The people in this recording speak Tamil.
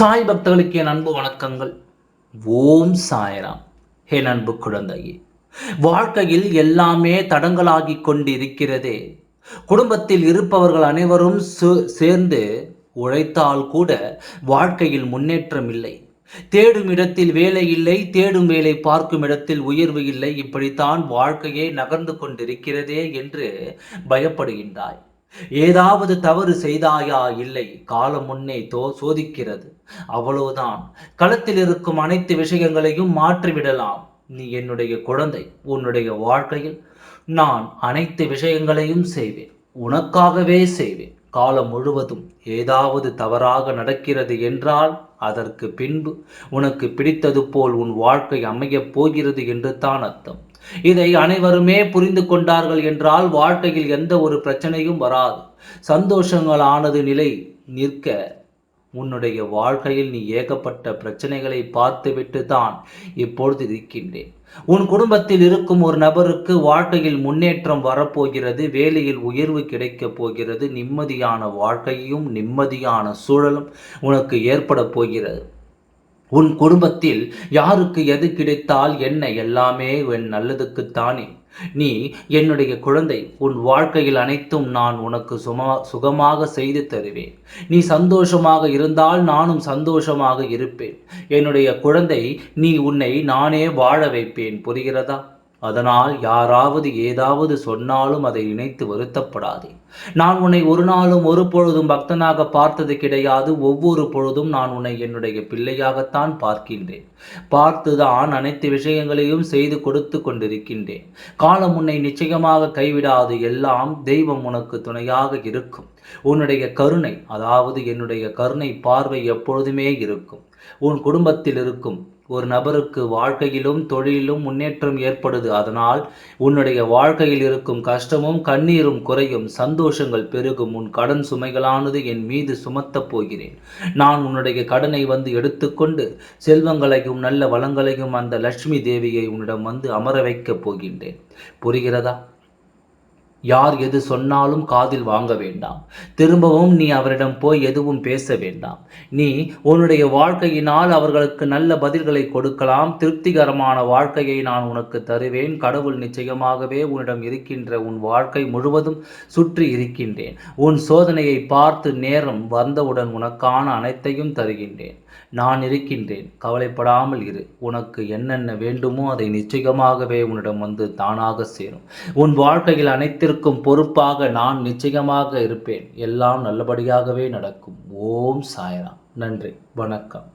சாய் பக்தர்களுக்கு என் அன்பு வணக்கங்கள். ஓம் சாய்ராம். என் அன்பு குழந்தையே வாழ்க்கையில் எல்லாமே தடங்களாகி கொண்டிருக்கிறதே. குடும்பத்தில் இருப்பவர்கள் அனைவரும் சேர்ந்து உழைத்தால் கூட வாழ்க்கையில் முன்னேற்றம் இல்லை. தேடும் இடத்தில் வேலை இல்லை தேடும் வேலை பார்க்கும் இடத்தில் உயர்வு இல்லை. இப்படித்தான் வாழ்க்கையே நகர்ந்து கொண்டிருக்கிறதே என்று பயப்படுகின்றாய். ஏதாவது தவறு செய்தாயா? இல்லை. காலம் முன்னே தோ சோதிக்கிறது. அவ்வளவுதான். களத்தில் இருக்கும் அனைத்து விஷயங்களையும் மாற்றிவிடலாம். நீ என்னுடைய குழந்தை உன்னுடைய வாழ்க்கையில் நான் அனைத்து விஷயங்களையும் செய்வேன். உனக்காகவே செய்வேன். காலம் முழுவதும் ஏதாவது தவறாக நடக்கிறது என்றால் அதற்கு பின்பு உனக்கு பிடித்தது போல் உன் வாழ்க்கை அமையப் போகிறது என்று தான் அர்த்தம். இதை அனைவருமே புரிந்து கொண்டார்கள் என்றால் வாழ்க்கையில் எந்த ஒரு பிரச்சனையும் வராது. சந்தோஷங்களானது நிலை நிற்க உன்னுடைய வாழ்க்கையில் நீ ஏகப்பட்ட பிரச்சனைகளை பார்த்துவிட்டு தான் இப்பொழுது இருக்கின்றேன். உன் குடும்பத்தில் இருக்கும் ஒரு நபருக்கு வாழ்க்கையில் முன்னேற்றம் வரப்போகிறது வேலையில் உயர்வு கிடைக்கப் போகிறது நிம்மதியான வாழ்க்கையும் நிம்மதியான சூழலும் உனக்கு ஏற்பட போகிறது. உன் குடும்பத்தில் யாருக்கு எது கிடைத்தால் என்ன எல்லாமே என் நல்லதுக்குத்தானே நீ என்னுடைய குழந்தை உன் வாழ்க்கையில் அனைத்தும் நான் உனக்கு சுமா சுகமாக செய்து தருவேன். நீ சந்தோஷமாக இருந்தால் நானும் சந்தோஷமாக இருப்பேன். என்னுடைய குழந்தை நீ உன்னை நானே வாழ வைப்பேன். புரிகிறதா? அதனால் யாராவது ஏதாவது சொன்னாலும் அதை நினைத்து வருத்தப்படாதே. நான் உன்னை ஒரு நாளும் ஒரு பொழுதும் பக்தனாக பார்த்தது கிடையாது. ஒவ்வொரு பொழுதும் நான் உன்னை என்னுடைய பிள்ளையாகத்தான் பார்க்கின்றேன். பார்த்துதான் அனைத்து விஷயங்களையும் செய்து கொடுத்து கொண்டிருக்கின்றேன். காலம் உன்னை நிச்சயமாக கைவிடாது. எல்லாம் தெய்வம் உனக்கு துணையாக இருக்கும். உன்னுடைய கருணை அதாவது என்னுடைய கருணை பார்வை எப்பொழுதுமே இருக்கும். உன் குடும்பத்தில் இருக்கும். ஒரு நபருக்கு வாழ்க்கையிலும் தொழிலிலும் முன்னேற்றம் ஏற்படுது. அதனால் உன்னுடைய வாழ்க்கையில் இருக்கும் கஷ்டமும் கண்ணீரும் குறையும் சந்தோஷங்கள் பெருகும். உன் கடன் சுமைகளானது என் மீது சுமத்தப் போகிறேன். நான் உன்னுடைய கடனை வந்து எடுத்துக்கொண்டு செல்வங்களையும் நல்ல வளங்களையும் அந்த லட்சுமி தேவியை உன்னிடம் வந்து அமர வைக்கப் போகின்றேன். புரிகிறதா? யார் எது சொன்னாலும் காதில் வாங்க வேண்டாம். திரும்பவும் நீ அவரிடம் போய் எதுவும் பேச வேண்டாம். நீ உன்னுடைய வாழ்க்கையினால் அவர்களுக்கு நல்ல பதில்களை கொடுக்கலாம். திருப்திகரமான வாழ்க்கையை நான் உனக்கு தருவேன். கடவுள் நிச்சயமாகவே உன்னிடம் இருக்கின்ற உன் வாழ்க்கை முழுவதும் சுற்றி இருக்கின்றேன். உன் சோதனையை பார்த்து நேரம் வந்தவுடன் உனக்கான அனைத்தையும் தருகின்றேன். நான் இருக்கின்றேன். கவலைப்படாமல் இரு. உனக்கு என்னென்ன வேண்டுமோ அதை நிச்சயமாகவே உன்னிடம் வந்து தானாக சேரும். உன் வாழ்க்கையில் அனைத்து இருக்கும் பொறுப்பாக நான் நிச்சயமாக இருப்பேன். எல்லாம் நல்லபடியாகவே நடக்கும். ஓம் சாய்ராம். நன்றி. வணக்கம்.